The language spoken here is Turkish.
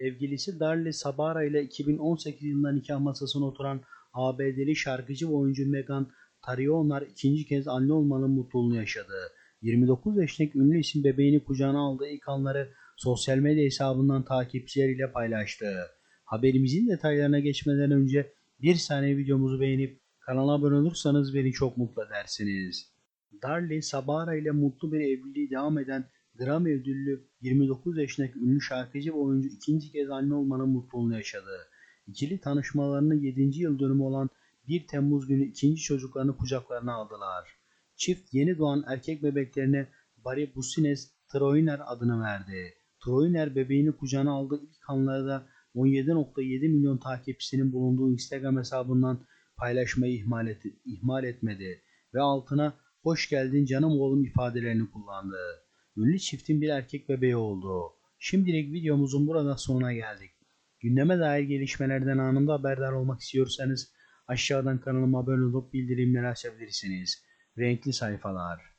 Sevgilisi Darlie Sabara ile 2018 yılında nikah masasına oturan ABD'li şarkıcı ve oyuncu Megan Trainor ikinci kez anne olmanın mutluluğunu yaşadı. 29 yaşındaki ünlü isim bebeğini kucağına aldığı ilk anları sosyal medya hesabından takipçileriyle paylaştı. Haberimizin detaylarına geçmeden önce bir saniye videomuzu beğenip kanala abone olursanız beni çok mutlu edersiniz. Darlie Sabara ile mutlu bir evliliği devam eden Grammy ödüllü 29 yaşındaki ünlü şarkıcı ve oyuncu ikinci kez anne olmanın mutluluğunu yaşadı. İkili tanışmalarının 7. yıl dönümü olan 1 Temmuz günü ikinci çocuklarını kucaklarına aldılar. Çift yeni doğan erkek bebeklerine Barry Busines Troiner adını verdi. Troiner bebeğini kucağına aldığı ilk anlarda 17.7 milyon takipçisinin bulunduğu Instagram hesabından paylaşmayı ihmal, et, ihmal etmedi ve altına hoş geldin canım oğlum ifadelerini kullandı. Ünlü çiftin bir erkek bebeği oldu. Şimdilik videomuzun burada sonuna geldik. Gündeme dair gelişmelerden anında haberdar olmak istiyorsanız aşağıdan kanalıma abone olup bildirimleri açabilirsiniz. Renkli sayfalar.